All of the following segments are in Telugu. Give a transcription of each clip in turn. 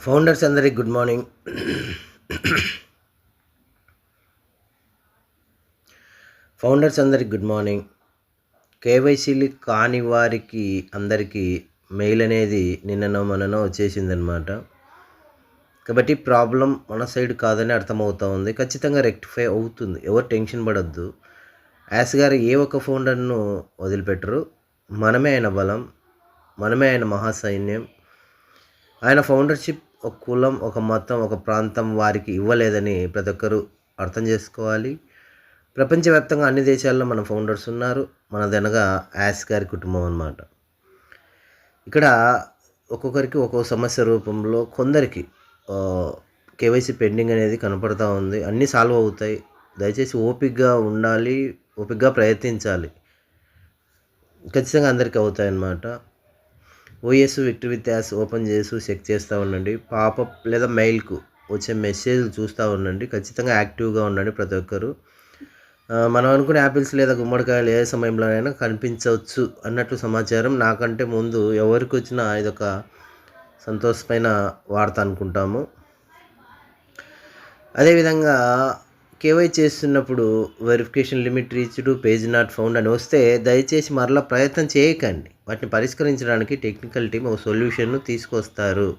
ఫౌండర్స్ అందరికి గుడ్ మార్నింగ్. ఫౌండర్స్ అందరికి గుడ్ మార్నింగ్. కేవైసీలు కాని వారికి అందరికీ మెయిల్ అనేది నిన్ననో మననో వచ్చేసిందనమాట కాబట్టి ప్రాబ్లం మన సైడ్ కాదని అర్థమవుతూ ఉంది. ఖచ్చితంగా రెక్టిఫై అవుతుంది. ఎవరు టెన్షన్ పడద్దు. యాస్ గారు ఏ ఒక్క ఫౌండర్ను వదిలిపెట్టరు. మనమే ఆయన బలం. మనమే ఆయన మహాసైన్యం. ఆయన ఫౌండర్షిప్ ఒక కులం ఒక మతం ఒక ప్రాంతం వారికి ఇవ్వలేదని ప్రతి ఒక్కరూ అర్థం చేసుకోవాలి. ప్రపంచవ్యాప్తంగా అన్ని దేశాల్లో మన ఫౌండర్స్ ఉన్నారు. మనదనగా యాస్ గారి కుటుంబం అన్నమాట. ఇక్కడ ఒక్కొక్కరికి ఒక్కొక్క సమస్య రూపంలో కొందరికి కేవైసీ పెండింగ్ అనేది కనపడతా ఉంది. అన్నీ సాల్వ్ అవుతాయి. దయచేసి ఓపిక్గా ఉండాలి ఓపిక్గా ప్రయత్నించాలి. ఖచ్చితంగా అందరికీ అవుతాయన్నమాట. OS Victor with us open చేసి చెక్ చేస్తూ ఉండండి. పాపప్ లేదా మెయిల్కు వచ్చే మెసేజ్ చూస్తూ ఉండండి. ఖచ్చితంగా యాక్టివ్గా ఉండండి ప్రతి ఒక్కరు. మనం అనుకునే యాపిల్స్ లేదా గుమ్మడికాయలు ఏ సమయంలోనైనా కనిపించవచ్చు అన్నట్లు సమాచారం నాకంటే ముందు ఎవరికి వచ్చినా ఇదొక సంతోషమైన వార్త అనుకుంటాము. అదేవిధంగా కేవై చేస్తున్నప్పుడు verification limit reached page not found అని వస్తే దయచేసి మరలా ప్రయత్నం చేయకండి. వాటిని పరిష్కరించడానికి టెక్నికల్ టీం ఒక సొల్యూషన్ను తీసుకొస్తారు.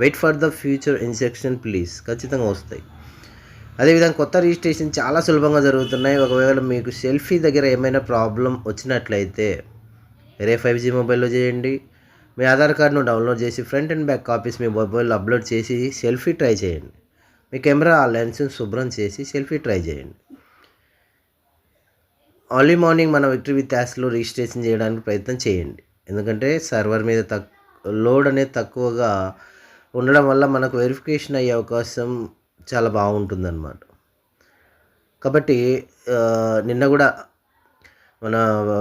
Wait for the future instruction please ఖచ్చితంగా వస్తాయి. అదేవిధంగా కొత్త రిజిస్ట్రేషన్ చాలా సులభంగా జరుగుతున్నాయి. ఒకవేళ మీకు సెల్ఫీ దగ్గర ఏమైనా ప్రాబ్లం వచ్చినట్లయితే వేరే ఫైవ్ జీ మొబైల్లో చేయండి. మీ ఆధార్ కార్డును డౌన్లోడ్ చేసి ఫ్రంట్ అండ్ బ్యాక్ కాపీస్ మీ మొబైల్లో అప్లోడ్ చేసి సెల్ఫీ ట్రై చేయండి. మీ కెమెరా ఆ లెన్స్ని శుభ్రం చేసి సెల్ఫీ ట్రై చేయండి. ఆర్లీ మార్నింగ్ మన విక్టరీ విత్ యాస్లో రిజిస్ట్రేషన్ చేయడానికి ప్రయత్నం చేయండి. ఎందుకంటే సర్వర్ మీద తక్ లోడ్ అనేది తక్కువగా ఉండడం వల్ల మనకు వెరిఫికేషన్ అయ్యే అవకాశం చాలా బాగుంటుందన్నమాట. కాబట్టి నిన్న కూడా మన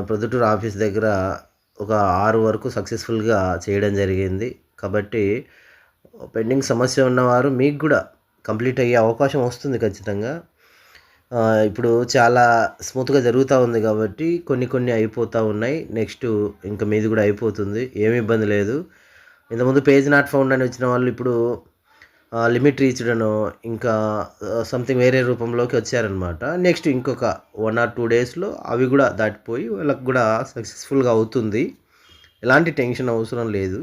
ప్రొద్దుటూరు ఆఫీస్ దగ్గర ఒక ఆరు వరకు సక్సెస్ఫుల్గా చేయడం జరిగింది. కాబట్టి పెండింగ్ సమస్య ఉన్నవారు మీకు కూడా కంప్లీట్ అయ్యే అవకాశం వస్తుంది ఖచ్చితంగా. ఇప్పుడు చాలా స్మూత్గా జరుగుతూ ఉంది కాబట్టి కొన్ని కొన్ని అయిపోతూ ఉన్నాయి. నెక్స్ట్ ఇంకా మీది కూడా అయిపోతుంది. ఏమి ఇబ్బంది లేదు. ఇంతకుముందు పేజ్ నాట్ ఫౌండ్ అని వచ్చిన వాళ్ళు ఇప్పుడు లిమిట్ రీచ్డ్ అనో ఇంకా సంథింగ్ వేరే రూపంలోకి వచ్చారనమాట. నెక్స్ట్ ఇంకొక వన్ ఆర్ టూ డేస్లో అవి కూడా దాటిపోయి వాళ్ళకి కూడా సక్సెస్ఫుల్గా అవుతుంది. ఎలాంటి టెన్షన్ అవసరం లేదు.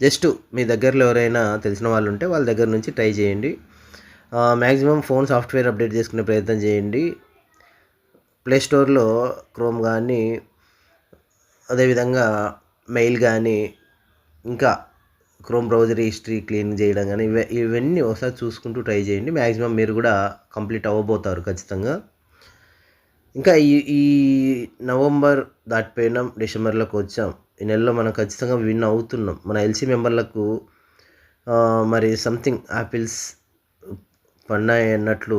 జస్ట్ మీ దగ్గరలో ఎవరైనా తెలిసిన వాళ్ళు ఉంటే వాళ్ళ దగ్గర నుంచి ట్రై చేయండి. మ్యాక్సిమం ఫోన్ సాఫ్ట్వేర్ అప్డేట్ చేసుకునే ప్రయత్నం చేయండి. ప్లే స్టోర్లో క్రోమ్ కానీ అదేవిధంగా మెయిల్ కానీ ఇంకా క్రోమ్ బ్రౌజర్ హిస్టరీ క్లీన్ చేయడం కానీ ఇవ ఇవన్నీ ఒకసారి చూసుకుంటూ ట్రై చేయండి. మ్యాక్సిమం మీరు కూడా కంప్లీట్ అవ్వబోతారు ఖచ్చితంగా. ఇంకా ఈ ఈ నవంబర్ దాటిపోయినాం డిసెంబర్లోకి వచ్చాం. ఈ నెలలో మనం ఖచ్చితంగా విన్ అవుతున్నాం. మన ఎల్సీ మెంబర్లకు మరి సంథింగ్ యాపిల్స్ పన్నాయి అన్నట్లు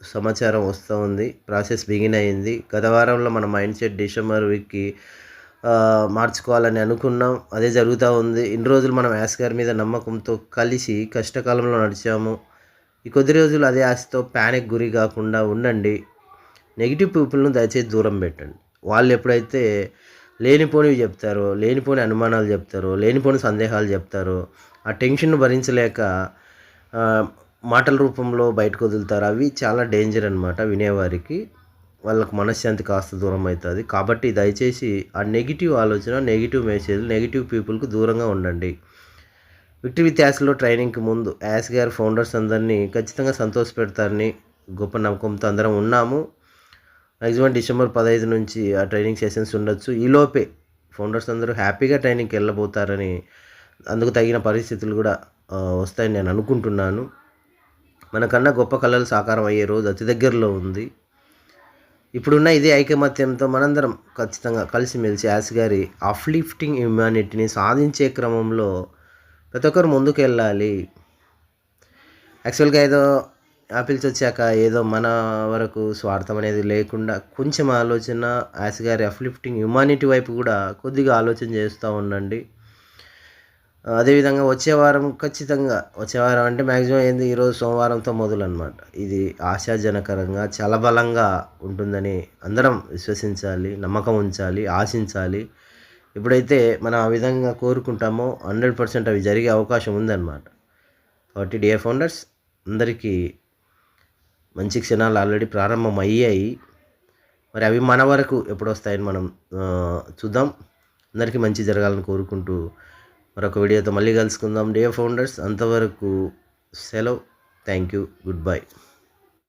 సమాచారం వస్తూ ఉంది. ప్రాసెస్ బిగిన్ అయింది. గత వారంలో మన మైండ్ సెట్ డిసెంబర్ వీక్కి మార్చుకోవాలని అనుకున్నాం. అదే జరుగుతూ ఉంది. ఇన్ని రోజులు మనం యాస్ గారి మీద నమ్మకంతో కలిసి కష్టకాలంలో నడిచాము. ఈ కొద్ది రోజులు అదే ఆశతో ప్యానిక్ గురి కాకుండా ఉండండి. నెగిటివ్ పీపుల్ను దయచేసి దూరం పెట్టండి. వాళ్ళు ఎప్పుడైతే లేనిపోనివి చెప్తారో లేనిపోని అనుమానాలు చెప్తారో లేనిపోని సందేహాలు చెప్తారో ఆ టెన్షన్ భరించలేక మాటల రూపంలో బయటకు వదులుతారు అవి చాలా డేంజర్ అనమాట వినేవారికి. వాళ్ళకు మనశ్శాంతి కాస్త దూరం అవుతుంది. కాబట్టి దయచేసి ఆ నెగిటివ్ ఆలోచన నెగిటివ్ మెసేజ్ నెగిటివ్ పీపుల్కి దూరంగా ఉండండి. విక్టరీ విత్ యాస్లో ట్రైనింగ్కి ముందు యాస్ గారు ఫౌండర్స్ అందరినీ ఖచ్చితంగా సంతోష పెడతారని గొప్ప నమ్మకంతో అందరం ఉన్నాము. మ్యాక్సిమం డిసెంబర్ పదహైదు నుంచి ఆ ట్రైనింగ్ సెషన్స్ ఉండొచ్చు. ఈలోపే ఫౌండర్స్ అందరూ హ్యాపీగా ట్రైనింగ్కి వెళ్ళబోతారని అందుకు తగిన పరిస్థితులు కూడా వస్తాయని నేను అనుకుంటున్నాను. మనకన్నా గొప్ప కళలు సాకారం అయ్యే రోజు అతి దగ్గరలో ఉంది. ఇప్పుడున్న ఇదే ఐకమత్యంతో మనందరం ఖచ్చితంగా కలిసిమెలిసి యాస్ గారి అఫ్లిఫ్టింగ్ హ్యుమానిటీని సాధించే క్రమంలో ప్రతి ఒక్కరు ముందుకు వెళ్ళాలి యాక్చువల్గా ఏదో యాపిల్స్ వచ్చాక ఏదో మన వరకు స్వార్థం అనేది లేకుండా కొంచెం ఆలోచన యాస్ గారి అఫ్లిఫ్టింగ్ హ్యుమానిటీ వైపు కూడా కొద్దిగా ఆలోచన చేస్తూ ఉండండి. అదేవిధంగా వచ్చే వారం ఖచ్చితంగా వచ్చే వారం అంటే మ్యాక్సిమం ఏంది? ఈరోజు సోమవారంతో మొదలు అనమాట ఇది ఆశాజనకరంగా చాలా బలంగా ఉంటుందని అందరం విశ్వసించాలి నమ్మకం ఉంచాలి ఆశించాలి. ఎప్పుడైతే మనం ఆ విధంగా కోరుకుంటామో హండ్రెడ్ పర్సెంట్ అవి జరిగే అవకాశం ఉందన్నమాట. కాబట్టి డియర్ ఫౌండర్స్ అందరికీ మంచి క్షణాలు ఆల్రెడీ ప్రారంభం అయ్యాయి. మరి అవి మన వరకు ఎప్పుడు వస్తాయని మనం చూద్దాం. అందరికీ మంచి జరగాలని కోరుకుంటూ మరొక వీడియోతో మళ్ళీ కలుసుకుందాం. డే ఫౌండర్స్ అంతవరకు సెలవు. Thank you good bye